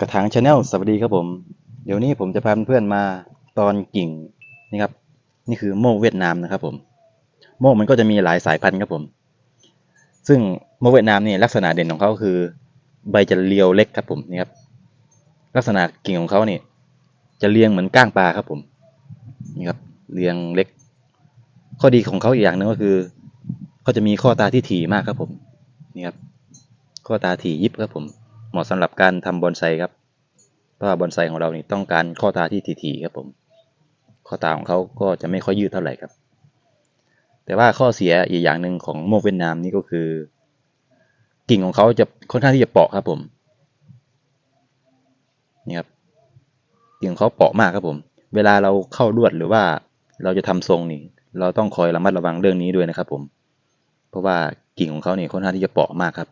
กระถางชาแนลสวัสดีครับผม เดี๋ยวนี้ผมจะพาเพื่อนมาตอนกิ่งนี่ครับ นี่คือโมกเวียดนามนะครับผม โมกมันก็จะมีหลายสายพันธุ์ครับผม ซึ่งโมกเวียดนามนี่ลักษณะเด่นของเขาคือ ใบจะเรียวเล็กครับผมนี่ครับ ลักษณะกิ่งของเขานี่จะเรียงเหมือนก้างปลาครับผมนี่ครับเรียงเล็ก ข้อดีของเขาอีกอย่างหนึ่งก็คือเขาจะมีข้อตาที่ถี่มากครับผมนี่ครับข้อตาถี่ยิบครับผม มาะสำหรับการทำบอนไซครับ เพราะว่าบอนไซของเรานี่ต้องการข้อตาที่ถี่ๆครับผม ข้อตาของเขาก็จะไม่ค่อยยืดเท่าไหร่ครับ แต่ว่าข้อเสียอีกอย่างหนึ่งของโมกเวียดนามนี่ก็คือ กิ่งของเขาจะค่อนข้างที่จะเปราะครับผม นี่ครับ กิ่งของเขาเปราะมากครับผม เวลาเราเข้าลวดหรือว่าเราจะทำทรงนี่ เราต้องคอยระมัดระวังเรื่องนี้ด้วยนะครับผม เพราะว่ากิ่งของเขาเนี่ยค่อนข้างที่จะเปราะมากครับ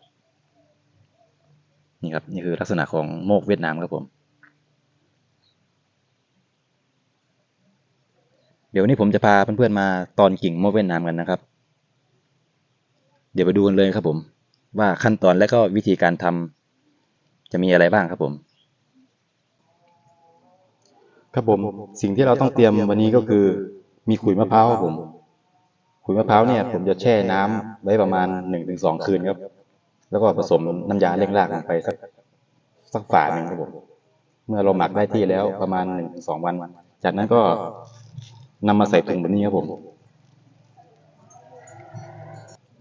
นี่ครับนี่คือลักษณะของโมกเวียดนามครับผม เดี๋ยวนนี้ผมจะพาเพื่อนๆมาตอนกิ่งโมกเวียดนามกันนะครับ เดี๋ยวไปดูกันเลยครับผม ว่าขั้นตอนและก็วิธีการทำจะมีอะไรบ้างครับผม ครับผมสิ่งที่เราต้องเตรียมวันนี้ก็คือ มีขุยมะพร้าวครับผมขุยมะพร้าวเนี่ยผมจะแช่น้ำไว้ประมาณหนึ่งถึงสองคืนครับ แล้วก็ผสมน้ำยาเร่งรากลงไปสักสักฝาหนึ่งครับผมเมื่อเราหมักได้ที่แล้วประมาณหนึ่งถึงสองวัน จากนั้นก็นำมาใส่ถุงแบบนี้ครับผม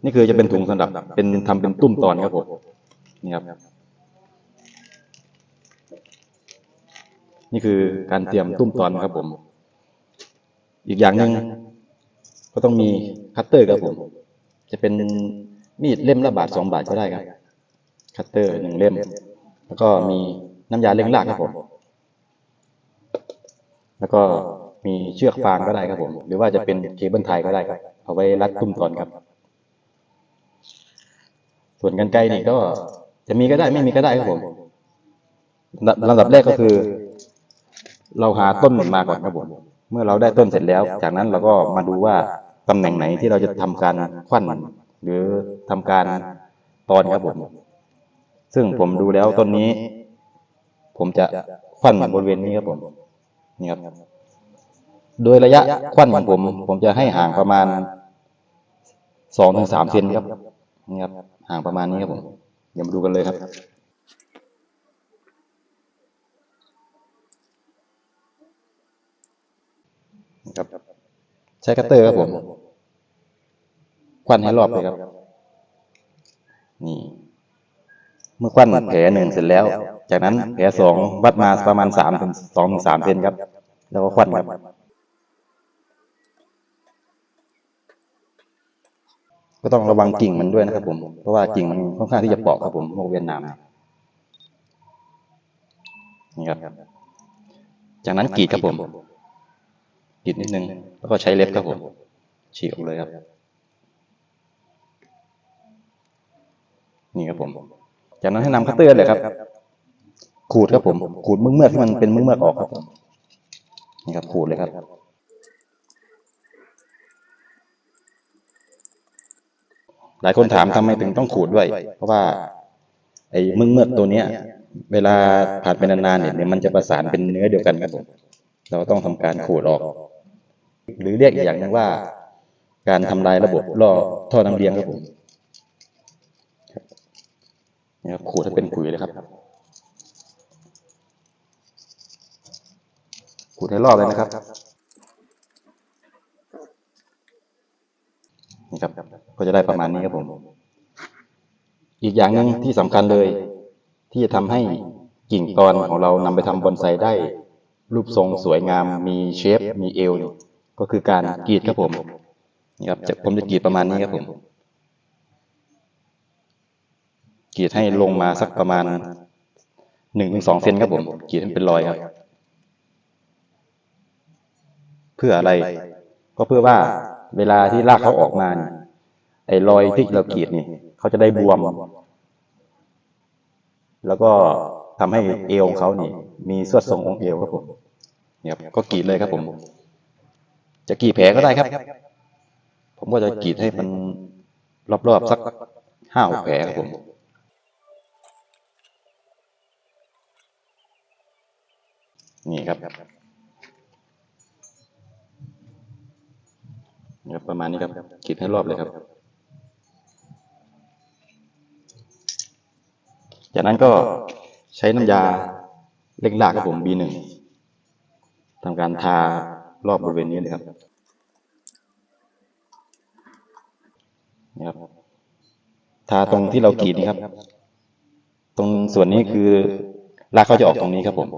นี่คือจะเป็นถุงสำหรับเป็นทำเป็นตุ้มตอนครับผมนี่ครับ นี่คือการเตรียมตุ้มตอนครับผม อีกอย่างหนึ่งก็ต้องมีคัตเตอร์ครับผม จะเป็น มีดเล่มละบาทสองบาทก็ได้ครับ คัตเตอร์หนึ่งเล่ม แล้วก็มีน้ำยาเล้งรากครับผม แล้วก็มีเชือกฟางก็ได้ครับผม หรือว่าจะเป็นเคเบิลไทยก็ได้ครับ เอาไว้รัดตุ้มตอนครับ ส่วนกันไกรนี่ก็จะมีก็ได้ไม่มีก็ได้ครับผมลำดับแรกก็คือ เราหาต้นมาก่อนครับผม เมื่อเราได้ต้นเสร็จแล้ว จากนั้นเราก็มาดูว่าตำแหน่งไหนที่เราจะทำการควัน หรือทำการตอนครับผม ซึ่งผมดูแล้วต้นนี้ ผมจะควันบริเวณนี้ครับผมนี่ครับโดยระยะควันของผม ผมจะให้ห่างประมาณสองถึงสามเซนครับนี่ครับ ห่างประมาณนี้ครับผมเดี๋ยวมาดูกันเลยครับครับใช้คัตเตอร์ครับผม ควันให้รอบเลยครับ นี่ เมื่อควันแผลหนึ่งเสร็จแล้ว จากนั้นแผลสองวัดมาประมาณสามถึงสองถึงสามเซนครับ แล้วก็ควันครับ ก็ต้องระวังกิ่งมันด้วยนะครับ ผม เพราะว่ากิ่งมันค่อนข้างที่จะเปราะครับผมโมกเวียดนามนี่ครับ จากนั้นกรีดครับผมกรีดนิดนึง แล้วก็ใช้เล็บครับผมฉีกออกเลยครับ นี่ครับผม จากนั้นให้นำคัตเตอร์เลยครับ ขูดครับผม ขูดเมือกเมือกที่มันเป็นเมือกเมือกออกครับผม นี่ครับ ขูดเลยครับหลายคนถามทำไมถึงต้องขูดด้วย เพราะว่า ไอ้เมือกเมือกตัวเนี้ย เวลาผ่านไปนานๆเนี่ยมันจะประสานเป็นเนื้อเดียวกันครับผมเราต้องทำการขูดออก หรือเรียกอีกอย่างหนึงว่า การทำลายระบบล่อท่อน้ำเลี้ยงครับผม นี่ครับขูดให้เป็นขุยเลยครับขูดให้รอบเลยนะครับนี่ครับก็จะได้ประมาณนี้ครับผม อีกอย่างหนึ่งที่สำคัญเลย ที่จะทำให้กิ่งตอนของเรานำไปทำบอนไซได้ รูปทรงสวยงามมีเชฟ มีเอวก็คือการกรีดครับผมนี่ครับผมจะกรีดประมาณนี้ครับผม กรีดให้ลงมาสักประมาณหนึ่งถึงสองเซนครับผมกรีดให้เป็นรอยครับ เพื่ออะไร ก็เพื่อว่าเวลาที่รากเขาออกมานี่ไอ้รอยที่เรากรีดนี่เขาจะได้บวม แล้วก็ทำให้เอวของเขานี่ มีสวดทรงองค์เอวครับผมเนี่ยครับก็กรีดเลยครับผม จะกรีดแผลก็ได้ครับ ผมก็จะกรีดให้มันรอบๆสักห้าหกแผลครับผม นี่ครับครับประมาณนี้ครับกรีดให้รอบเลยครับ จากนั้นก็ใช้น้ำยาเล็กลากครับผม B1 ทำการทารอบบริเวณนี้เลยครับนครับ ทาตรงที่เรากรีดนี่ครับ ตรงส่วนนี้คือรากเขาจะออกตรงนี้ครับผม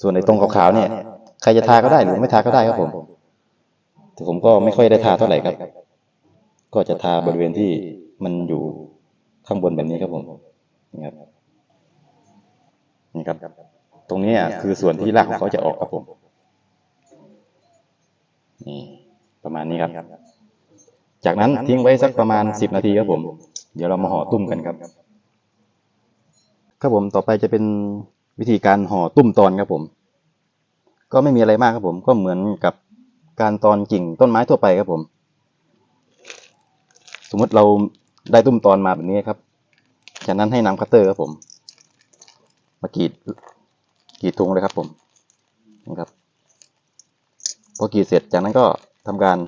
ส่วนในตรงขาวๆเนี่ยใครจะทาก็ได้หรือไม่ทาก็ได้ครับผม แต่ผมก็ไม่ค่อยได้ทาเท่าไหร่ครับ ก็จะทาบริเวณที่มันอยู่ข้างบนแบบนี้ครับผมนี่ครับนี่ครับ ตรงนี้คือส่วนที่รากของเขาจะออกครับผมนี่ประมาณนี้ครับ จากนั้นทิ้งไว้สักประมาณสิบนาทีครับผม เดี๋ยวเรามาห่อตุ้มกันครับ ครับผมต่อไปจะเป็น วิธีการห่อตุ้มตอนครับผม ก็ไม่มีอะไรมากครับผม ก็เหมือนกับการตอนกิ่งต้นไม้ทั่วไปครับผม สมมติเราได้ตุ้มตอนมาแบบนี้ครับ จากนั้นให้นำคัตเตอร์ครับผม มากรีดกรีดทุงเลยครับผมนี่ครับพอกรีดเสร็จจากนั้นก็ทำการ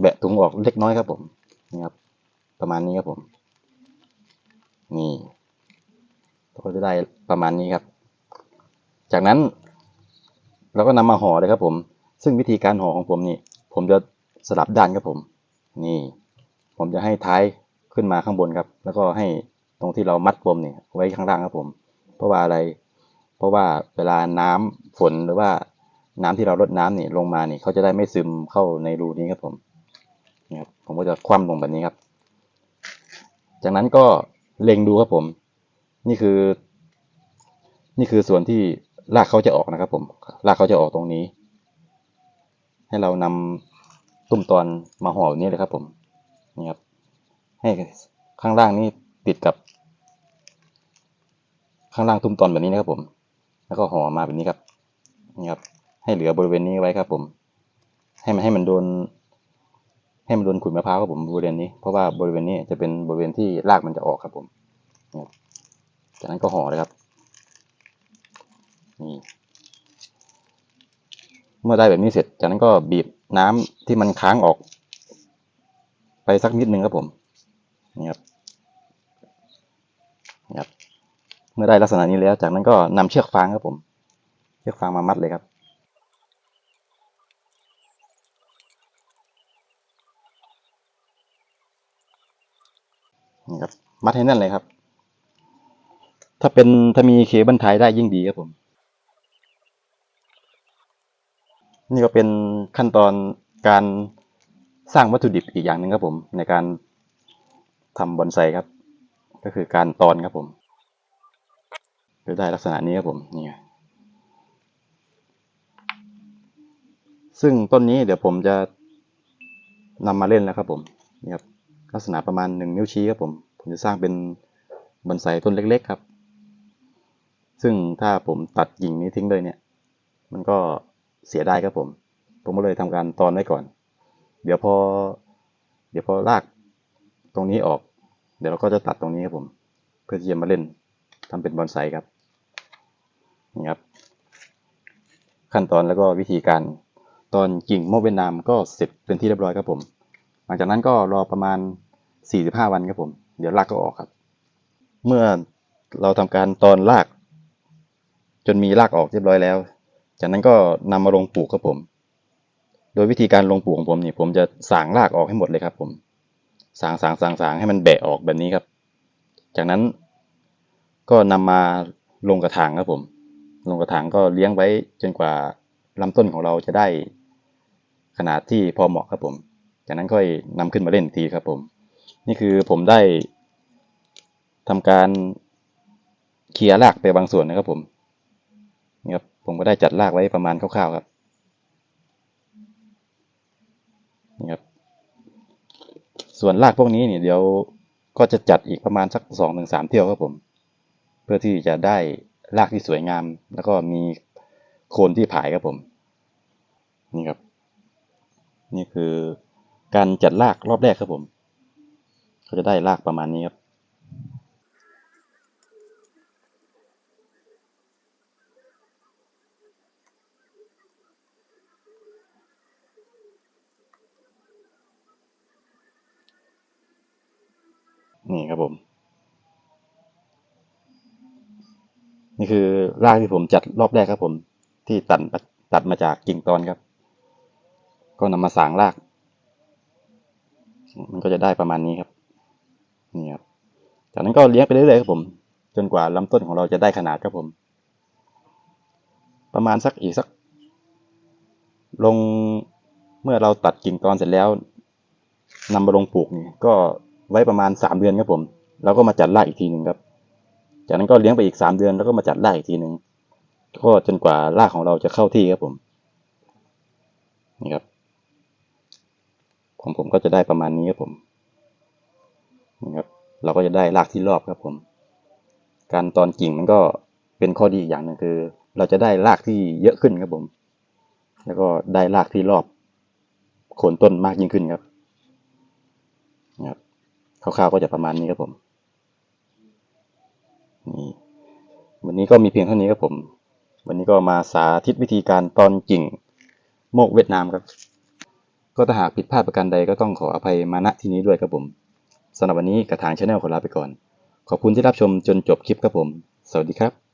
แบะถุงออกเล็กน้อยครับผม นี่ครับ ประมาณนี้ครับผม นี่ ก็จะได้ประมาณนี้ครับ จากนั้นเราก็นำมาห่อเลยครับผม ซึ่งวิธีการห่อของผมนี่ ผมจะสลับด้านครับผม นี่ ผมจะให้ท้ายขึ้นมาข้างบนครับ แล้วก็ให้ตรงที่เรามัดปมเนี่ยไว้ข้างล่างครับผม เพราะว่าอะไร เพราะว่าเวลาน้ำฝนหรือว่าน้ำที่เรารดน้ำนี่ลงมานี่เขาจะได้ไม่ซึมเข้าในรูนี้ครับผมนี่ครับผมก็จะคว่ำลงแบบนี้ครับ จากนั้นก็เล็งดูครับผม นี่คือ นี่คือส่วนที่รากเขาจะออกนะครับ ผมรากเขาจะออกตรงนี้ ให้เรานำตุ้มตอนมาห่อแบบนี้เลยครับ ผมนี่ครับ ให้ข้างล่างนี้ติดกับ ข้างล่างตุ้มตอนแบบนี้นะครับ ผม แล้วก็ห่อมาแบบนี้ครับนี่ครับ ให้เหลือบริเวณนี้ไว้ครับ ผม ให้มันให้มันโดน ให้มันโดนขุยมะพร้าวครับผมบริเวณนี้เพราะว่าบริเวณนี้จะเป็นบริเวณที่รากมันจะออกครับผมนี่ครับ จากนั้นก็ห่อเลยครับนี่เมื่อได้แบบนี้เสร็จ จากนั้นก็บีบน้ำที่มันค้างออก ไปสักนิดนึงครับผมนี่ครับนี่ครับ เมื่อได้ลักษณะนี้แล้ว จากนั้นก็นำเชือกฟางครับผม เชือกฟางมามัดเลยครับนี่ครับ มัดให้แน่นเลยครับ ถ้าเป็นถ้ามีเคเบิลไทยได้ยิ่งดีครับผม นี่ก็เป็นขั้นตอนการสร้างวัตถุดิบอีกอย่างหนึ่งครับผม ในการทำบอนไซครับ ก็คือการตอนครับผมจะได้ลักษณะนี้ครับผมนี่ซึ่งต้นนี้เดี๋ยวผมจะนำมาเล่นแล้วครับผมนี่ครับลักษณะประมาณหนึ่งนิ้วชี้ครับผม ผมจะสร้างเป็นบอนไซต้นเล็ก ๆ ครับ ซึ่งถ้าผมตัดกิ่งนี้ทิ้งเลยเนี่ย มันก็เสียได้ครับผม ผมก็เลยทำการตอนไว้ก่อน เดี๋ยวพอ เดี๋ยวพอรากตรงนี้ออก เดี๋ยวเราก็จะตัดตรงนี้ครับผม เพื่อที่จะมาเล่นทำเป็นบอนไซครับนี่ครับ ขั้นตอนแล้วก็วิธีการตอนกิ่งโมเวียดนามก็เสร็จเป็นที่เรียบร้อยครับผม หลังจากนั้นก็รอประมาณ 45 วันครับผม เดี๋ยวรากก็ออกครับ เมื่อเราทำการตอนราก นมีรากออกเรียบร้อยแล้ว จากนั้นก็นำมาลงปลูกครับผม โดยวิธีการลงปลูกของผมนี่ผมจะสางรากออกให้หมดเลยครับ ผม สางสางสางสางให้มันแบะออกแบบนี้ครับ จากนั้นก็นำมาลงกระถางครับผม ลงกระถางก็เลี้ยงไว้จนกว่าลำต้นของเราจะได้ขนาดที่พอเหมาะครับผม จากนั้นค่อยนำขึ้นมาเล่นทีครับผม นี่คือผมได้ทำการเคลียร์รากไปบางส่วนนะครับผม นี่ครับผมก็ได้จัดรากไว้ประมาณคร่าวๆครับนี่ครับส่วนรากพวกนี้เนี่ยเดี๋ยวก็จะจัดอีกประมาณสักสองถึงสามเที่ยวครับผม เพื่อที่จะได้รากที่สวยงาม แล้วก็มีโคนที่ผายครับผมนี่ครับ นี่คือการจัดรากรอบแรกครับผม ก็จะได้รากประมาณนี้ครับ นี่ครับผม นี่คือรากที่ผมจัดรอบแรกครับผม ที่ตัดตัดมาจากกิ่งตอนครับ ก็นำมาสางราก มันก็จะได้ประมาณนี้ครับนี่ครับจากนั้นก็เลี้ยงไปเรื่อยๆครับผม จนกว่าลำต้นของเราจะได้ขนาดครับผม ประมาณสักอีกสัก ลงเมื่อเราตัดกิ่งตอนเสร็จแล้วนำมาลงปลูกนี่ก็ ไว้ประมาณสามเดือนครับผม แล้วก็มาจัดรากอีกทีหนึ่งครับ จากนั้นก็เลี้ยงไปอีกสามเดือนแล้วก็มาจัดรากอีกทีหนึ่งก็จนกว่ารากของเราจะเข้าที่ครับผมนี่ครับของผมก็จะได้ประมาณนี้ครับผมนี่ครับ เราก็จะได้รากที่รอบครับผม การตอนกิ่งมันก็เป็นข้อดีอีกอย่างหนึ่งคือ เราจะได้รากที่เยอะขึ้นครับผม แล้วก็ได้รากที่รอบโคนต้นมากยิ่งขึ้นครับ คร่าวๆก็จะประมาณนี้ครับผมนี่วันนี้ก็มีเพียงเท่านี้ครับผม วันนี้ก็มาสาธิตวิธีการตอนกิ่งโมกเวียดนามครับ ก็ถ้าหากผิดพลาดประการใดก็ต้องขออภัยมาณที่นี้ด้วยครับผมสำหรับวันนี้กระถางชาแนลขอลาไปก่อน ขอบคุณที่รับชมจนจบคลิปครับผม สวัสดีครับ